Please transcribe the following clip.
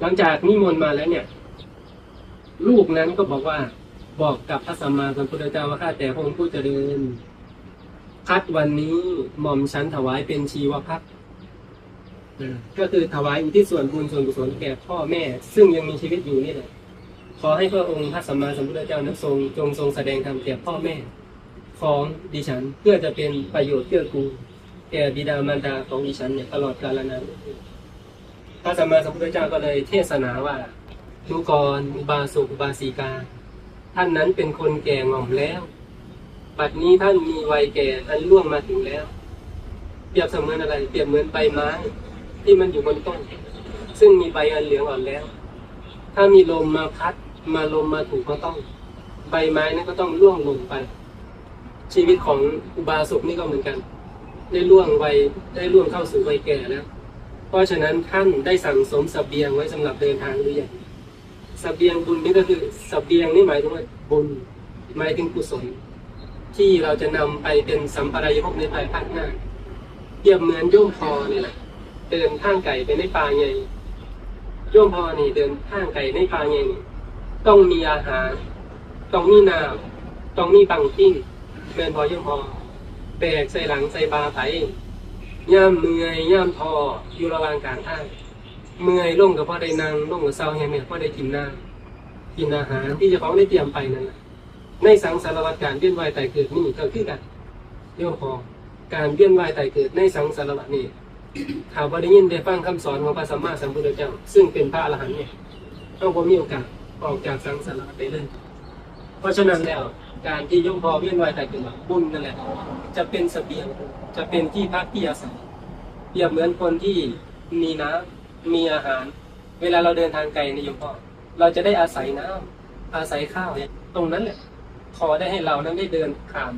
หลังจากนิมนต์มาแล้วเนี่ย ลูกนั้นก็บอกว่าบอกกับพระสัมมาสัมพุทธเจ้าว่าข้าแต่พระองค์ผู้เจริญพัดวันนี้หม่อมฉันถวายเป็นชีวพัดก็คือถวายอุทิศส่วนบุญส่วนกุศลแก่พ่อแม่ ซึ่งยังมีชีวิตอยู่นี่แหละขอให้พระองค์พระสัมมาสัมพุทธเจ้านั้นทรงจงทรงแสดงธรรมแก่พ่อแม่ ของดิฉันเพื่อจะเป็นประโยชน์เกื้อกูลแก่บิดามารดาของดิฉันเนี่ยตลอดกาลนาน พระสัมมาสัมพุทธเจ้าก็เลยเทศนาว่าทุกรอุบาสกอุบาสิกา ท่านนั้นเป็นคนแก่งอมแล้วปัจจุนี้ท่านมีวัยแก่อันล่วงมาถึงแล้ว เปรียบเสมือนอะไร เปรียบเหมือนใบไม้ที่มันอยู่บนต้น ซึ่งมีใบอันเหลืองอ่อนแล้ว ถ้ามีลมมาพัดมาลมมาถูกก็ต้อง ใบไม้นั้นก็ต้องร่วงลงไป ชีวิตของอุบาสกนี่ก็เหมือนกัน ได้ล่วงวัยได้ล่วงเข้าสู่วัยแก่แล้ว เพราะฉะนั้นท่านได้สั่งสมสเบียงไว้สำหรับเดินทางหรือยังสเบียงบุญนี่ก็คือสเบียงนี่หมายถึงว่าบุญหมายถึงกุศล ที่เราจะนำไปเป็นสัมปรายภพในภายภาคหน้าเปรียบเหมือนโยมพอนี่แหละเดินทางไก่ไปในป่าใหญ่โยมพอนี่เดินทางไก่ในป่าใหญ่ต้องมีอาหาร ต้องมีน้ำต้องมีบังทิ้งเดินพอโยมพอแบกใส่หลังใส่บาไถ ย่ามเมื่อยย่ามทออยู่ระหว่างกางทางเมื่อยลงกับพ่อได้นางลงกับเศร้าแห่งเนี่ยพ่อได้กินน้ำกินอาหารที่เจะของได้เตรียมไปนั่นแหละในสังสารวัฏการเวียนว่ายตายเกิดนี่ก็คือกันโยมพอการเวียนว่ายตายเกิดในสังสารวัฏนี่ถามว่าได้ยินได้ฟังคำสอนของพระสัมมาสัมพุทธเจ้า ซึ่งเป็นพระอรหันต์เนี่ยเราบ่มีโอกาสออกจากสังสารวัฏไปเลย เพราะฉะนั้นแล้วการที่ยมพอเวียนวายตายเกิดมาบุญนั่นแหละจะเป็นเสบียงจะเป็นที่พักที่อาศัยเปรียบเหมือนคนที่มีน้ำมีอาหาร เวลาเราเดินทางไกลในยมพ่อเราจะได้อาศัยน้ำอาศัยข้าวเนี่ยตรงนั้นแหละพอได้ให้เรานั้นได้เดินข้าม